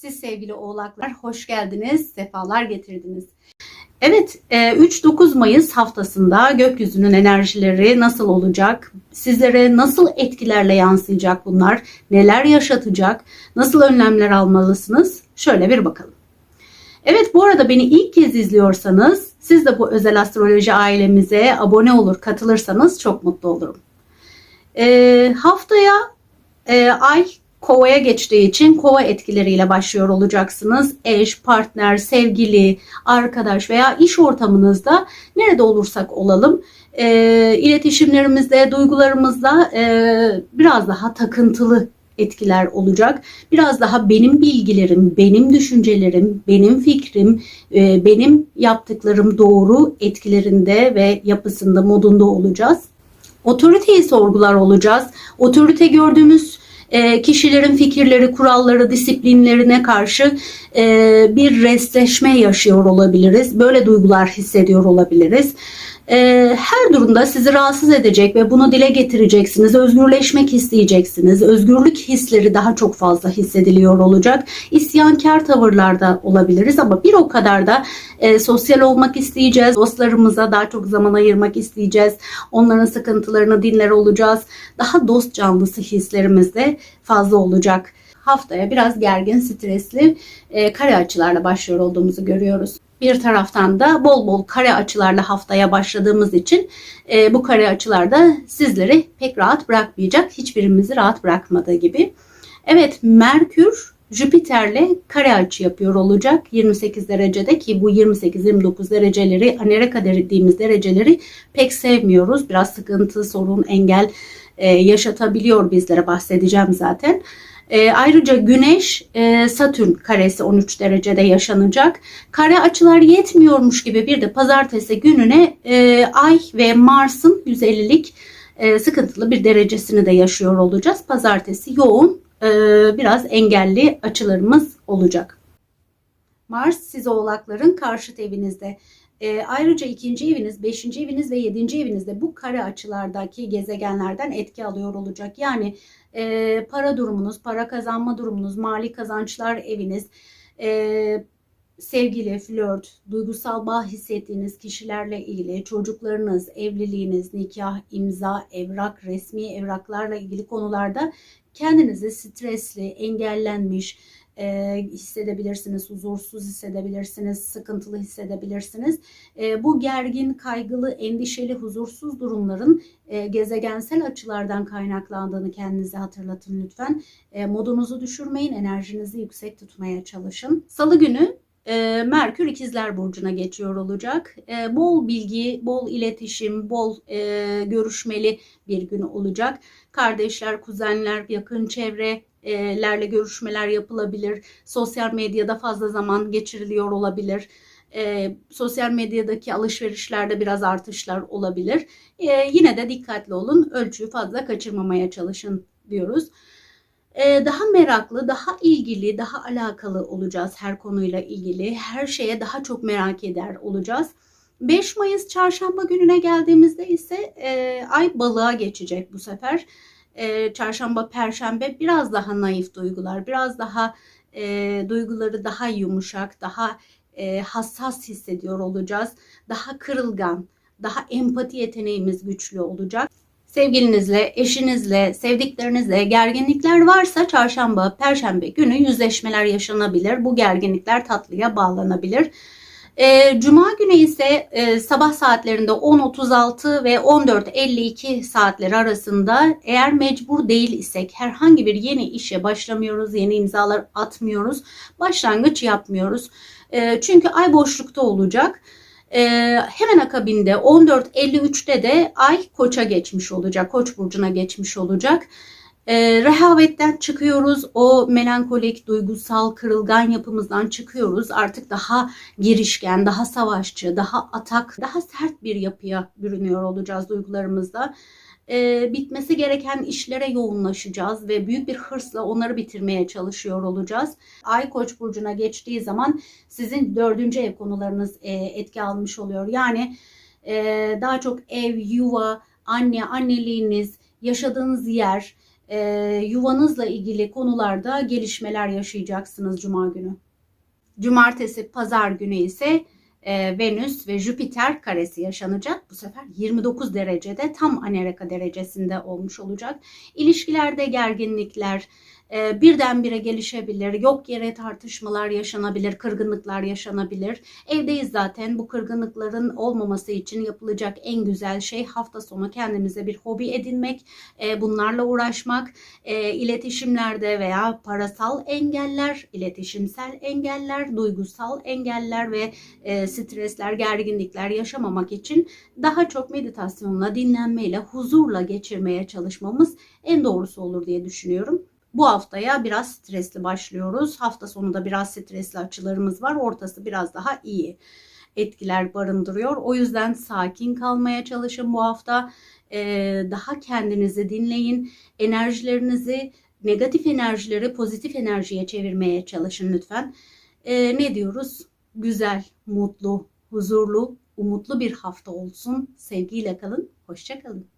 Siz sevgili oğlaklar hoş geldiniz, sefalar getirdiniz. Evet, e, 3-9 Mayıs haftasında gökyüzünün enerjileri nasıl olacak? Sizlere nasıl etkilerle yansıyacak bunlar? Neler yaşatacak? Nasıl önlemler almalısınız? Şöyle bir bakalım. Evet bu arada beni ilk kez izliyorsanız siz de bu özel astroloji ailemize abone olur katılırsanız çok mutlu olurum. E, haftaya e, ay kovaya geçtiği için kova etkileriyle başlıyor olacaksınız. Eş, partner, sevgili, arkadaş veya iş ortamınızda nerede olursak olalım e, iletişimlerimizde, duygularımızda e, biraz daha takıntılı etkiler olacak. Biraz daha benim bilgilerim, benim düşüncelerim, benim fikrim, e, benim yaptıklarım doğru etkilerinde ve yapısında, modunda olacağız. Otoriteyi sorgular olacağız. Otorite gördüğümüz e, kişilerin fikirleri, kuralları, disiplinlerine karşı e, bir restleşme yaşıyor olabiliriz. Böyle duygular hissediyor olabiliriz. E, her durumda sizi rahatsız edecek ve bunu dile getireceksiniz. Özgürleşmek isteyeceksiniz. Özgürlük hisleri daha çok fazla hissediliyor olacak. İsyankar tavırlarda olabiliriz ama bir o kadar da e, sosyal olmak isteyeceğiz. Dostlarımıza daha çok zaman ayırmak isteyeceğiz. Onların sıkıntılarını dinler olacağız. Daha dost canlısı hislerimiz de fazla olacak. Haftaya biraz gergin, stresli e, kare açılarla başlıyor olduğumuzu görüyoruz. Bir taraftan da bol bol kare açılarla haftaya başladığımız için e, bu kare açılarda sizleri pek rahat bırakmayacak. Hiçbirimizi rahat bırakmadığı gibi. Evet Merkür Jüpiter'le kare açı yapıyor olacak 28 derecede ki bu 28-29 dereceleri Amerika dediğimiz dereceleri pek sevmiyoruz. Biraz sıkıntı, sorun, engel e, yaşatabiliyor bizlere bahsedeceğim zaten. E, ayrıca Güneş e, Satürn karesi 13 derecede yaşanacak. Kare açılar yetmiyormuş gibi bir de pazartesi gününe e, Ay ve Mars'ın 150'lik e, sıkıntılı bir derecesini de yaşıyor olacağız. Pazartesi yoğun e, biraz engelli açılarımız olacak. Mars siz oğlakların karşıt evinizde. E, ayrıca ikinci eviniz, beşinci eviniz ve yedinci evinizde bu kare açılardaki gezegenlerden etki alıyor olacak. Yani e, para durumunuz, para kazanma durumunuz, mali kazançlar eviniz, e, sevgili, flört, duygusal bağ hissettiğiniz kişilerle ilgili çocuklarınız, evliliğiniz, nikah, imza, evrak, resmi evraklarla ilgili konularda kendinizi stresli, engellenmiş, e, hissedebilirsiniz, huzursuz hissedebilirsiniz, sıkıntılı hissedebilirsiniz. E, bu gergin, kaygılı, endişeli, huzursuz durumların e, gezegensel açılardan kaynaklandığını kendinize hatırlatın lütfen. E, modunuzu düşürmeyin, enerjinizi yüksek tutmaya çalışın. Salı günü e, Merkür İkizler Burcu'na geçiyor olacak. E, bol bilgi, bol iletişim, bol e, görüşmeli bir gün olacak. Kardeşler, kuzenler, yakın çevre, lerle görüşmeler yapılabilir. Sosyal medyada fazla zaman geçiriliyor olabilir. E, sosyal medyadaki alışverişlerde biraz artışlar olabilir. E, yine de dikkatli olun. Ölçüyü fazla kaçırmamaya çalışın diyoruz. Daha meraklı, daha ilgili, daha alakalı olacağız her konuyla ilgili. Her şeye daha çok merak eder olacağız. 5 Mayıs çarşamba gününe geldiğimizde ise e, ay balığa geçecek bu sefer e, çarşamba, perşembe biraz daha naif duygular, biraz daha e, duyguları daha yumuşak, daha e, hassas hissediyor olacağız. Daha kırılgan, daha empati yeteneğimiz güçlü olacak. Sevgilinizle, eşinizle, sevdiklerinizle gerginlikler varsa çarşamba, perşembe günü yüzleşmeler yaşanabilir. Bu gerginlikler tatlıya bağlanabilir. E, Cuma günü ise e, sabah saatlerinde 10.36 ve 14.52 saatleri arasında eğer mecbur değil isek herhangi bir yeni işe başlamıyoruz, yeni imzalar atmıyoruz, başlangıç yapmıyoruz. E, çünkü ay boşlukta olacak. E, hemen akabinde 14.53'te de ay koça geçmiş olacak, koç burcuna geçmiş olacak. E, rehavetten çıkıyoruz. O melankolik, duygusal, kırılgan yapımızdan çıkıyoruz. Artık daha girişken, daha savaşçı, daha atak, daha sert bir yapıya bürünüyor olacağız duygularımızda. E, bitmesi gereken işlere yoğunlaşacağız ve büyük bir hırsla onları bitirmeye çalışıyor olacağız. Ay Koç burcuna geçtiği zaman sizin dördüncü ev konularınız e, etki almış oluyor. Yani e, daha çok ev, yuva, anne, anneliğiniz, yaşadığınız yer, e, yuvanızla ilgili konularda gelişmeler yaşayacaksınız Cuma günü. Cumartesi, pazar günü ise e, Venüs ve Jüpiter karesi yaşanacak. Bu sefer 29 derecede tam anereka derecesinde olmuş olacak. İlişkilerde gerginlikler e, birdenbire gelişebilir. Yok yere tartışmalar yaşanabilir, kırgınlıklar yaşanabilir. Evdeyiz zaten. Bu kırgınlıkların olmaması için yapılacak en güzel şey hafta sonu kendimize bir hobi edinmek, e, bunlarla uğraşmak, e, iletişimlerde veya parasal engeller, iletişimsel engeller, duygusal engeller ve e, stresler, gerginlikler yaşamamak için daha çok meditasyonla, dinlenmeyle, huzurla geçirmeye çalışmamız en doğrusu olur diye düşünüyorum. Bu haftaya biraz stresli başlıyoruz. Hafta sonunda biraz stresli açılarımız var. Ortası biraz daha iyi etkiler barındırıyor. O yüzden sakin kalmaya çalışın bu hafta. Ee, daha kendinizi dinleyin. Enerjilerinizi, negatif enerjileri pozitif enerjiye çevirmeye çalışın lütfen. Ee, ne diyoruz? Güzel, mutlu, huzurlu, umutlu bir hafta olsun. Sevgiyle kalın. Hoşça kalın.